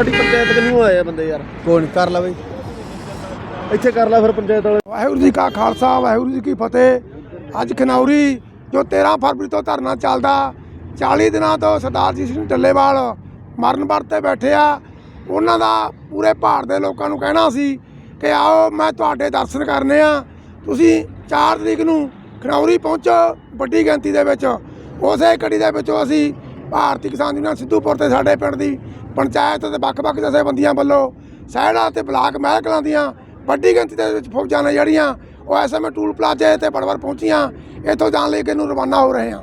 ਸਾਡੀ ਪੰਚਾਇਤ ਕਿੰਨੂੰ ਆਏ ਆ ਬੰਦੇ ਯਾਰ? ਕੋਈ ਨਹੀਂ ਕਰ ਲੈ ਬਾਈ। ਇੱਥੇ ਕਰ ਲੈ ਫਿਰ ਪੰਚਾਇਤ ਵਾਲੇ। ਵਾਹਿਗੁਰੂ ਜੀ ਕਾ ਖਾਲਸਾ ਵਾਹਿਗੁਰੂ ਜੀ ਕੀ ਫਤਿਹ। ਅੱਜ ਖਨੌਰੀ ਜੋ 13 ਫਰਵਰੀ ਤੋਂ ਧਰਨਾ ਚੱਲਦਾ 40 ਦਿਨਾਂ ਤੋਂ ਸਰਦਾਰ ਜੀ ਸਿੰਘ ਟੱਲੇਵਾਲ ਮਰਨ ਵਰਤ ਬੈਠੇ ਆ। ਉਹਨਾਂ ਦਾ ਪੂਰੇ ਭਾਰਤ ਦੇ ਲੋਕਾਂ ਨੂੰ ਕਹਿਣਾ ਸੀ ਕਿ ਆਓ ਮੈਂ ਤੁਹਾਡੇ ਦਰਸ਼ਨ ਕਰਨੇ ਆ। ਤੁਸੀਂ 4 ਤਰੀਕ ਨੂੰ ਖਨੌਰੀ ਪਹੁੰਚੋ ਵੱਡੀ ਗਿਣਤੀ ਦੇ ਵਿੱਚ। ਉਸੇ ਕੜੀ ਦੇ ਵਿੱਚੋਂ ਅਸੀਂ ਭਾਰਤੀ ਕਿਸਾਨ ਯੂਨੀਅਨ ਸਿੱਧੂਪੁਰ ਤੇ ਸਾਡੇ ਪਿੰਡ ਦੀ ਪੰਚਾਇਤ ਤੇ ਵੱਖ-ਵੱਖ ਜਥੇਬੰਦੀਆਂ ਵੱਲੋਂ ਸਹਿੜਾ ਤੇ ਬਲਾਕ ਮਹਿਕਲਾਂ ਦੀਆਂ ਵੱਡੀ ਗਿਣਤੀ ਦੇ ਵਿੱਚ ਫੌਜਾਂ ਨੇ ਜਿਹੜੀਆਂ ਉਹ ਐਸਐਮਏ ਟੂਲ ਪਲਾਜ਼ੇ ਤੇ ਬੜਵਰ ਪਹੁੰਚੀਆਂ। ਇੱਥੋਂ ਜਾਣ ਲਈ ਕਿ ਨੂੰ ਰਵਾਨਾ ਹੋ ਰਹੇ ਹਾਂ।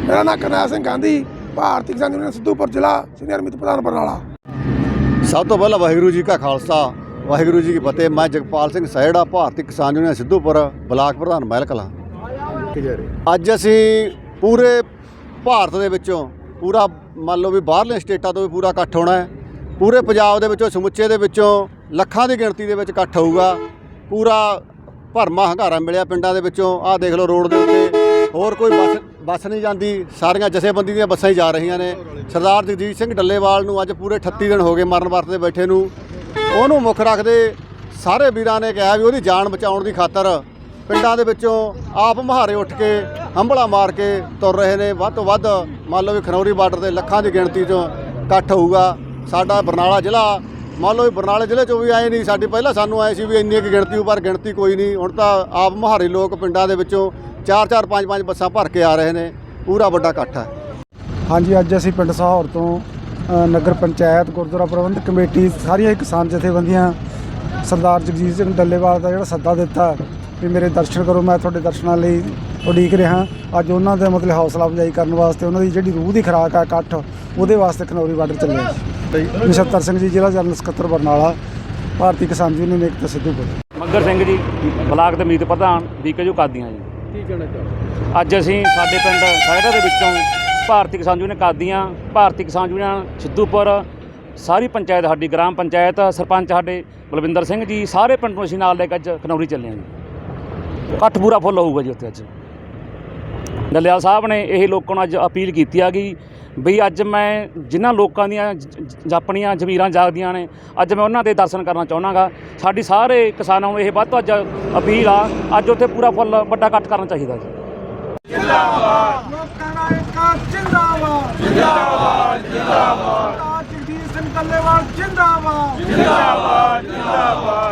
ਮੇਰਾ ਨਾਮ ਕਰਨੈਲ ਸਿੰਘ ਗਾਂਧੀ ਭਾਰਤੀ ਕਿਸਾਨ ਯੂਨੀਅਨ ਸਿੱਧੂਪੁਰ ਜ਼ਿਲ੍ਹਾ ਸੀਨੀਅਰ ਮਿੱਤ ਪ੍ਰਧਾਨ ਬਰਨਾਲਾ। ਸਭ ਤੋਂ ਪਹਿਲਾਂ ਵਾਹਿਗੁਰੂ ਜੀ ਕਾ ਖਾਲਸਾ ਵਾਹਿਗੁਰੂ ਜੀ ਕੀ ਫਤਿਹ। ਮੈਂ ਜਗਪਾਲ ਸਿੰਘ ਸਹਿੜਾ ਭਾਰਤੀ ਕਿਸਾਨ ਯੂਨੀਅਨ ਸਿੱਧੂਪੁਰ ਬਲਾਕ ਪ੍ਰਧਾਨ ਮਹਿਲ ਕਲਾਂ ਅੱਜ ਅਸੀਂ ਪੂਰੇ ਭਾਰਤ ਦੇ ਵਿੱਚੋਂ ਪੂਰਾ ਮੰਨ ਲਓ ਵੀ ਬਾਹਰਲੇ ਸਟੇਟਾਂ ਤੋਂ ਵੀ ਪੂਰਾ ਇਕੱਠ ਹੋਣਾ ਹੈ। ਪੂਰੇ ਪੰਜਾਬ ਦੇ ਵਿੱਚੋਂ, ਸਮੁੱਚੇ ਦੇ ਵਿੱਚੋਂ ਲੱਖਾਂ ਦੀ ਗਿਣਤੀ ਦੇ ਵਿੱਚ ਇਕੱਠ ਹੋਊਗਾ। ਪੂਰਾ ਭਰਮਾ ਹੰਗਾਰਾ ਮਿਲਿਆ ਪਿੰਡਾਂ ਦੇ ਵਿੱਚੋਂ। ਆਹ ਦੇਖ ਲਓ ਰੋਡ ਦੇ ਉੱਤੇ। ਹੋਰ ਕੋਈ ਬੱਸ ਬੱਸ ਨਹੀਂ ਜਾਂਦੀ। ਸਾਰੀਆਂ ਜਥੇਬੰਦੀ ਦੀਆਂ ਬੱਸਾਂ ਹੀ ਜਾ ਰਹੀਆਂ ਨੇ। ਸਰਦਾਰ ਜਗਜੀਤ ਸਿੰਘ ਡੱਲੇਵਾਲ ਨੂੰ ਅੱਜ ਪੂਰੇ 38 ਦਿਨ ਹੋ ਗਏ ਮਰਨ ਵਰਤ ਦੇ ਬੈਠੇ ਨੂੰ। ਉਹਨੂੰ ਮੁੱਖ ਰੱਖਦੇ ਸਾਰੇ ਵੀਰਾਂ ਨੇ ਕਿਹਾ ਵੀ ਉਹਦੀ ਜਾਨ ਬਚਾਉਣ ਦੀ ਖਾਤਰ ਪਿੰਡਾਂ ਦੇ ਵਿੱਚੋਂ ਆਪ ਮਹਾਰੇ ਉੱਠ ਕੇ ਹੰਬਲਾ ਮਾਰ ਕੇ ਤੁਰ ਰਹੇ ਨੇ। ਵੱਧ ਤੋਂ ਵੱਧ ਮੰਨ ਲਓ ਵੀ ਖਨੌਰੀ ਬਾਰਡਰ 'ਤੇ ਲੱਖਾਂ ਦੀ ਗਿਣਤੀ 'ਚੋਂ ਇਕੱਠ ਹੋਊਗਾ। ਸਾਡਾ ਬਰਨਾਲਾ ਜ਼ਿਲ੍ਹਾ, ਮੰਨ ਲਓ ਵੀ ਬਰਨਾਲੇ ਜ਼ਿਲ੍ਹੇ 'ਚੋਂ ਵੀ ਆਏ ਨਹੀਂ, ਸਾਡੀ ਪਹਿਲਾਂ ਸਾਨੂੰ ਆਏ ਸੀ ਵੀ ਇੰਨੀ ਕੁ ਗਿਣਤੀ ਪਰ ਗਿਣਤੀ ਕੋਈ ਨਹੀਂ। ਹੁਣ ਤਾਂ ਆਪ ਮਹਾਰੇ ਲੋਕ ਪਿੰਡਾਂ ਦੇ ਵਿੱਚੋਂ 4-4 5-5 ਬੱਸਾਂ ਭਰ ਕੇ ਆ ਰਹੇ ਨੇ। ਪੂਰਾ ਵੱਡਾ ਇਕੱਠ ਹੈ। ਹਾਂਜੀ, ਅੱਜ ਅਸੀਂ ਪਿੰਡ ਸਾਹੌਰ ਤੋਂ ਨਗਰ ਪੰਚਾਇਤ, ਗੁਰਦੁਆਰਾ ਪ੍ਰਬੰਧਕ ਕਮੇਟੀ, ਸਾਰੀਆਂ ਹੀ ਕਿਸਾਨ ਜਥੇਬੰਦੀਆਂ ਸਰਦਾਰ ਜਗਜੀਤ ਸਿੰਘ ਡੱਲੇਵਾਲ ਦਾ ਜਿਹੜਾ ਸੱਦਾ ਦਿੱਤਾ ਵੀ ਮੇਰੇ ਦਰਸ਼ਨ ਕਰੋ ਮੈਂ ਤੁਹਾਡੇ ਦਰਸ਼ਨਾਂ ਲਈ ਉਡੀਕ ਰਿਹਾ। ਅੱਜ ਉਹਨਾਂ ਦੇ ਮਤਲਬ ਹੌਸਲਾ ਅਫਜ਼ਾਈ ਕਰਨ ਵਾਸਤੇ ਉਹਨਾਂ ਦੀ ਜਿਹੜੀ ਰੂਹ ਦੀ ਖੁਰਾਕ ਆ ਇਕੱਠ ਉਹਦੇ ਵਾਸਤੇ ਖਨੌਰੀ ਬਾਰਡਰ ਚੱਲਿਆ ਨਛੱਤਰ ਸਿੰਘ ਜੀ ਜ਼ਿਲ੍ਹਾ ਜਨਰਲ ਸਕੱਤਰ ਬਰਨਾਲਾ ਭਾਰਤੀ ਕਿਸਾਨ ਯੂਨੀਅਨ ਏਕਤਾ ਸਿੱਧੂਪੁਰ ਮੱਗਰ ਸਿੰਘ ਜੀ ਬਲਾਕ ਦੇ ਮੀਤ ਪ੍ਰਧਾਨ ਵੀਕੇ ਜੋ ਕਾਦੀਆਂ ਜੀ। ਕੀ ਕਹਿਣਾ ਅੱਜ ਅਸੀਂ ਸਾਡੇ ਪਿੰਡ ਸਾਇਰਾ ਦੇ ਵਿੱਚੋਂ ਭਾਰਤੀ ਕਿਸਾਨ ਯੂਨੀਅਨ ਕਾਦੀਆਂ ਭਾਰਤੀ ਕਿਸਾਨ ਯੂਨੀਅਨ ਸਿੱਧੂਪੁਰ ਸਾਰੀ ਪੰਚਾਇਤ ਸਾਡੀ ਗ੍ਰਾਮ ਪੰਚਾਇਤ ਸਰਪੰਚ ਸਾਡੇ ਬਲਵਿੰਦਰ ਸਿੰਘ ਜੀ ਸਾਰੇ ਪਿੰਡ ਨੂੰ ਅਸੀਂ ਨਾਲ ਲੈ ਕੇ ਅੱਜ ਖਨੌਰੀ ਚੱਲੇ ਹਾਂ ਜੀ। ਇਕੱਠ ਪੂਰਾ ਫੁੱਲ ਹੋਊਗਾ ਜੀ ਉੱਥੇ ਅੱਜ। ਡੱਲੇਵਾਲ ਸਾਹਿਬ ਨੇ ਇਹ ਲੋਕਾਂ ਨੂੰ ਅੱਜ ਅਪੀਲ ਕੀਤੀ ਆ ਕਿ ਵੀ ਅੱਜ ਮੈਂ ਜਿਨ੍ਹਾਂ ਲੋਕਾਂ ਦੀਆਂ ਆਪਣੀਆਂ ਜ਼ਮੀਰਾਂ ਜਾਗਦੀਆਂ ਨੇ ਅੱਜ ਮੈਂ ਉਹਨਾਂ ਦੇ ਦਰਸ਼ਨ ਕਰਨਾ ਚਾਹੁੰਦਾਗਾ ਸਾਡੀ ਸਾਰੇ ਕਿਸਾਨਾਂ ਨੂੰ ਇਹ ਵੱਧ ਤੋਂ ਅੱਜ ਅਪੀਲ ਆ ਅੱਜ ਉੱਥੇ ਪੂਰਾ ਫੁੱਲ ਵੱਡਾ ਇਕੱਠ ਕਰਨਾ ਚਾਹੀਦਾ ਜੀ। ਲੋਕਾਂ ਦਾ ਏਕਾ ਜਿੰਦਾਬਾਦ। ਜਿੰਦਾਬਾਦ ਜਿੰਦਾਬਾਦ। ਜਗਦੀਸ਼ ਸਿੰਘ ਡੱਲੇਵਾਲ ਜਿੰਦਾਬਾਦ ਜਿੰਦਾਬਾਦ।